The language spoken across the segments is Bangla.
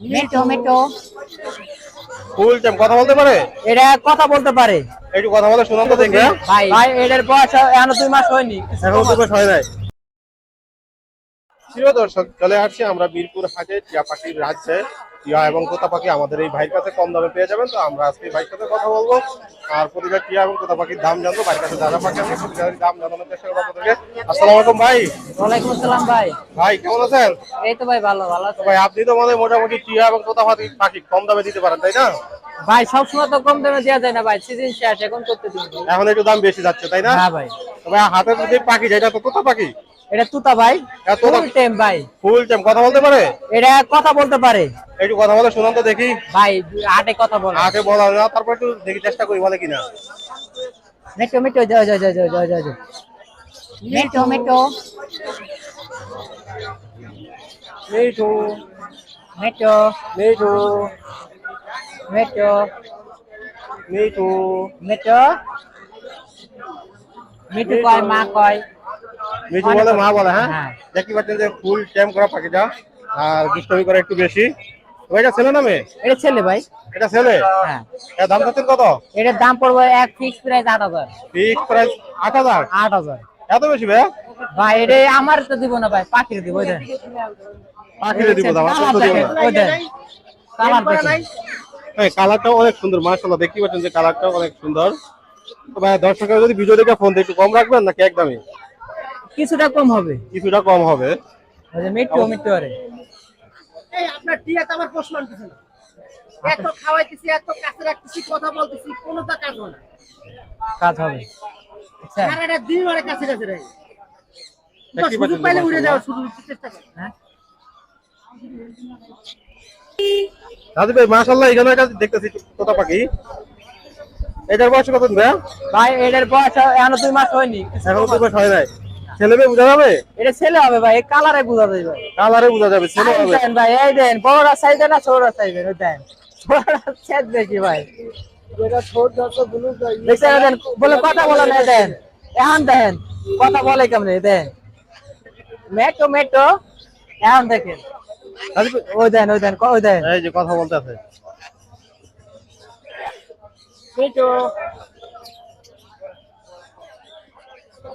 মেটো মেটো। ফুল টাইম কথা বলতে পারে? এটা কথা বলতে পারে। একটু কথা বলে শুনুন তো দেখে। ভাই ভাই এটার বয়স এখন দুই মাস হয়নি। এখন দুই মাস হয় নাই। প্রিয় দর্শক চলে আসছি আমরা বীরপুর হাটে টিয়া পাখির রাজ্যে। টিয়া এবং কোথা পাখি আমাদের এই ভাইয়ের কাছে কম দামে পেয়ে যাবেন। তো আমরা আজকে ভাইয়ের সাথে কথা বলব। আর প্রতিটা টিয়া এবং কোথা পাখির দাম জানব ভাইয়ের কাছে দাদা পাখি আছে প্রতিটার দাম জানানোর চেষ্টা করব আপনাদেরকে। আসসালামু আলাইকুম ভাই। ওয়ালাইকুম আসসালাম ভাই। ভাই কেমন আছেন? এই তো ভাই ভালো ভালো তো ভাই আপনি তো মানে মোটামুটি টিয়া এবং তোতা পাখি পাখি কম দামে দিতে পারেন তাই না? ভাই সবসময় তো কম দামে দেওয়া যায় না ভাই। সিজন শেষ এখন করতে দিন এখন একটু দাম বেশি যাচ্ছে তাই না? হ্যাঁ ভাই। তো ভাই হাতের যে পাখি যেটা তো কোথা পাখি এটা তুতা ভাই। ফুল টাইম ভাই। ফুল টাইম কথা বলতে পারে? এটা কথা বলতে পারে। একটু কথা বলে শোনান তো দেখি। ভাই হাটে কথা বলে। আগে বলা না তারপর একটু দেখি চেষ্টা করি বলে কিনা। মেটো মেটো জয় জয় জয় জয় জয় জয় মেটো মেটো মিঠু। মেটো মিঠু। মেটো মিঠু। মেটো মিটু কয় মা কয়? বলে মা বলে হ্যাঁ? হ্যাঁ। দেখতে পাচ্ছেন যে ফুল টাইম করা পাখিটা আর দুষ্টমি করে একটু বেশি। এটা ছেলে না মেয়ে? এটা ছেলে ভাই। এটা ছেলে? হ্যাঁ। এর দাম চাচ্ছেন কত? এটার দাম পড়বে এক ফিক্স প্রাইস আট হাজার। ফিক্স প্রাইস আট হাজার? আট হাজার। এত বেশি ভাই ভাই এটা আমার তো দিব না ভাই পাখির দিব ওই দেন। পাখিরে দিব কত ওই দেন। কালার দেখেন। এই কালারটাও অনেক সুন্দর মাশাআল্লাহ দেখতে পাচ্ছেন যে কালারটাও অনেক সুন্দর। তো ভাই দর্শকের যদি ভিডিও দেখে ফোন দিয়ে একটু কম রাখবেন নাকি একদমই? কিছুটা কম হবে। কিছুটা কম হবে। যে মিট্টু মিট্টু আরে। এই আপনার টিয়াতে আমার প্রশ্ন আনতেছে না। এত খাওয়াইতেছি এত কাছে রাখতেছি কথা বলতেছি কোনো তা কাজ হয় না। কাজ হবে। আচ্ছা। সারাটা দিন ওরা কাছে কাছে রাখে। সুযোগ পাইলে উড়ে। যাওয়ার শুধু চেষ্টা করে। হ্যাঁ। দাদু ভাই মাশাআল্লাহ এখানে একটা দেখতেছি তোতা পাখি। এটার বয়স কত ভাই ভাই এটার বয়স এখনও দুই মাস হয়নি। এখন তো বয়স হয় নাই। ছেলে মেয়ে বোঝা যাবে? এটা ছেলে হবে ভাই কালারে বোঝা ভাই কালারে বোঝা যাবে ছেলে হবে। দেন ভাই এই দেন বড়রা সাইজে না ছোটরা সাইজে ওই দেন। ছোটরা সেট বেশি ভাই। যেটা ছোট যত দেন বলে কথা বলে না দেন। এখন দেন কথা বলে কেমনে দেন। মেটো মেটো। এখন দেখেন। ওই দেন ওই দেন ওই দেন। এই যে কথা বলতে আছে মেটো।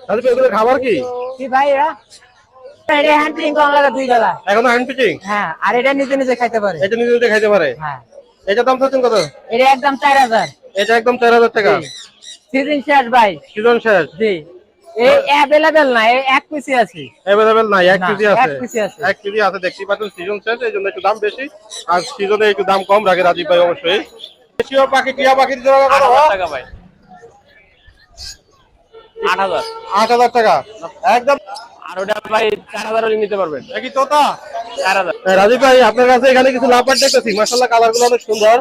ভাই, এগুলো খাবার কি? কি ভাই এরা? এটা হ্যান্ডলিং করা লাগে দুই বেলা। এখন হ্যান্ড পিচিং হ্যাঁ আর এটা নিজে নিজে খাইতে পারে। এটা নিজে নিজে খাইতে পারে? হ্যাঁ। এটা দাম চাচ্ছেন কত? এটা একদম চার হাজার। এটা একদম চার হাজার টাকা। সিজন শেষ ভাই। সিজন শেষ। জি। এই অ্যাভেলেবেল না এক পিসি আছে। অ্যাভেলেবেল নাই এক না, কেজি এক আছে। কেজি আছে। এক কেজি আছে দেখতেই পাচ্ছেন সিজন শেষ এই জন্য একটু দাম বেশি। আর সিজনে একটু দাম কম রাখে রাজীব ভাই অবশ্যই। দেশীয় পাখি টিয়া জোড়া কত টাকা ভাই। আট হাজার। আট হাজার টাকা। একদম। আর ওটা ভাই চার হাজার নিতে পারবেন। একই তোতা? চার হাজার। হ্যাঁ, রাজীব ভাই আপনার কাছে এখানে কিছু লাপার দেখতেছি। মাসাল্লাহ কালারগুলো অনেক সুন্দর।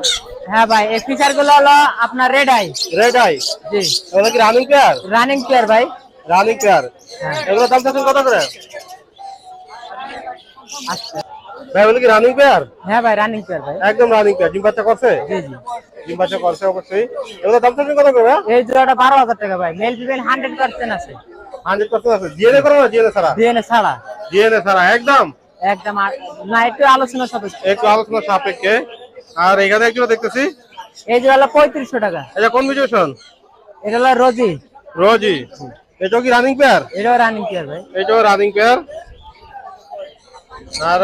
হ্যাঁ ভাই এই ফিচারগুলো হলো আপনার রেড আই রেড আই জি। এগুলো কি রানিং পেয়ার রানিং প্লেয়ার ভাই। রানিং পেয়ার এগুলো দাম কত করে? আচ্ছা। ভাই এগুলো কি রানিং পেয়ার হ্যাঁ ভাই রানিং প্লেয়ার ভাই। একদম রানিং পেয়ার ডিম বাচ্চা করছে? জি জি। ডিম বাচ্চা করছে অবশ্যই। এগুলো দাম চাচ্ছেন কত করে? এই জোড়াটা বারো হাজার টাকা ভাই। মেল ফিমেল হান্ড্রেড পার্সেন্ট আছে। হান্ড্রেড পার্সেন্ট আছে। জিএনএ করো না জিএনএ ছাড়া? ডিএনএ ছাড়া। জিএনএ ছাড়া একদম? একদম আর- না একটু আলোচনা সাপেক্ষে। একটু আলোচনা সাপেক্ষে। আর এখানে একটু দেখতেছি। এই জোড়া হলো পঁয়ত্রিশশো টাকা। এটা কোন মিউটেশন এটা হলো রোজি। রোজি। এটাও কি রানিং পেয়ার এটাও রানিং প্লেয়ার ভাই। এটাও রানিং পেয়ার আর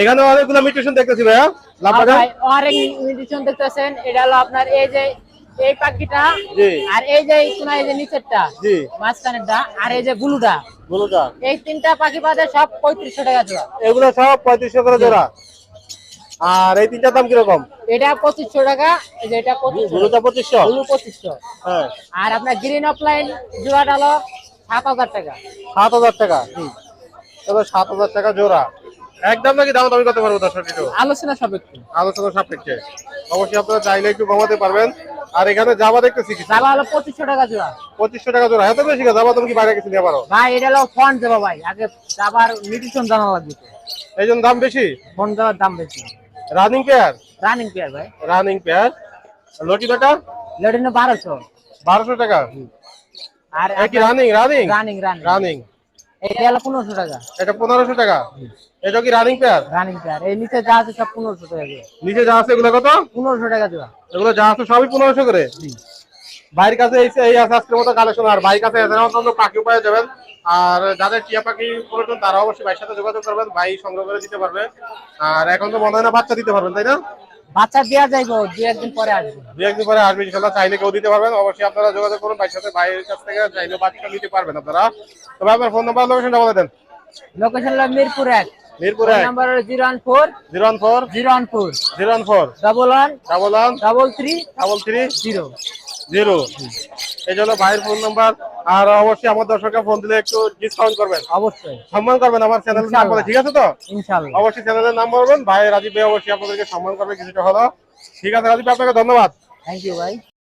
এখানে অনেকগুলো মিউটেশন দেখতেছি ভাইয়া। আর অনেক মিউটেশন দেখতেছেন। এটা হলো আপনার এই যে এই পাখিটা আর এই যে এই যে নিচেরটা জি। মাঝখানেরটা আর এই যে ব্লুটা। বলুটা। এই তিনটা পাখি বাদে সব পঁয়ত্রিশশো টাকা জোড়া। এগুলো সব পঁয়ত্রিশশো করে জোড়া। আর এই তিনটার দাম কীরকম? এটা পঁচিশশো টাকা এই যে এটা পঁচিশশো। পঁচিশশো? হ্যাঁ। আর আপনার গ্রিন অফলাইন জোড়াটা হলো সাত হাজার টাকা। সাত হাজার টাকা তবে সাত হাজার টাকা জোড়া। একদম নাকি দাম দামি করতে পারব দর্শক আলোচনা সাপেক্ষে। আলোচনা সাপেক্ষে। অবশ্যই আপনারা চাইলে একটু কমাতে পারবেন। আর এখানে জামা দেখতেছি হলো টাকা জোড়া। টাকা জোড়া। এত বেশি জামা তুমি কি বাইরে কিছু নিয়ে পারো? ভাই এটা হলো ফন্ট দেবো ভাই। আগে নিউট্রিশন জানা লাগবে। দাম বেশি? ফন্ট দেওয়ার দাম বেশি। রানিং পেয়ার রানিং পেয়ার ভাই। রানিং পেয়ার লটি টাকা। আর কি রানিং রানিং রানিং রানিং এটা হলো পনেরোশো টাকা। এটা পনেরোশো টাকা। এটা কি রানিং পেয়ার রানিং পেয়ার এই নিচে যা আছে সব পনেরোশো টাকা করে নিচে যা আছে এগুলো কত? পনেরোশো টাকা দেওয়া এগুলো যা আছে সবই পনেরোশো করে? জি। ভাইয়ের কাছে এই এই আছে আজকের মতো কালেকশন আর ভাইয়ের কাছে অন্য পাখি পাওয়া যাবেন। আর যাদের টিয়া পাখি প্রয়োজন তারা অবশ্যই ভাইয়ের সাথে যোগাযোগ করবেন। ভাই সংগ্রহ করে দিতে পারবে। আর এখন তো মনে হয় না বাচ্চা দিতে পারবেন তাই না? বাচ্চা দেওয়া যাইবো দু একদিন পরে আসবে। দু একদিন পরে আসবে ইনশাল্লাহ। চাইলে কেউ দিতে পারবেন। অবশ্যই আপনারা যোগাযোগ করুন ভাইয়ের সাথে ভাইয়ের কাছ থেকে চাইলে বাচ্চা নিতে পারবেন আপনারা। তবে আপনার ফোন নাম্বার লোকেশনটা বলে দেন। লোকেশন হলো মিরপুর এক। Mirpur number zero one four. Zero one four. Zero one four. Zero one four. Double one. Double one. Double three. Double three. Zero. Zero. এই জন্য ভাইয়ের ফোন নাম্বার। আর অবশ্যই আমার দর্শকরা ফোন দিলে একটু ডিসকাউন্ট করবেন। অবশ্যই। সম্মান করবেন আমার চ্যানেলের নাম বলে ঠিক আছে তো? ইনশাল্লাহ। অবশ্যই চ্যানেলের নাম বলবেন। ভাই রাজীব ভাই অবশ্যই আপনাদেরকে সম্মান করবে কিছুটা হলো ঠিক আছে রাজীব আপনাকে ধন্যবাদ। থ্যাংক ইউ ভাই।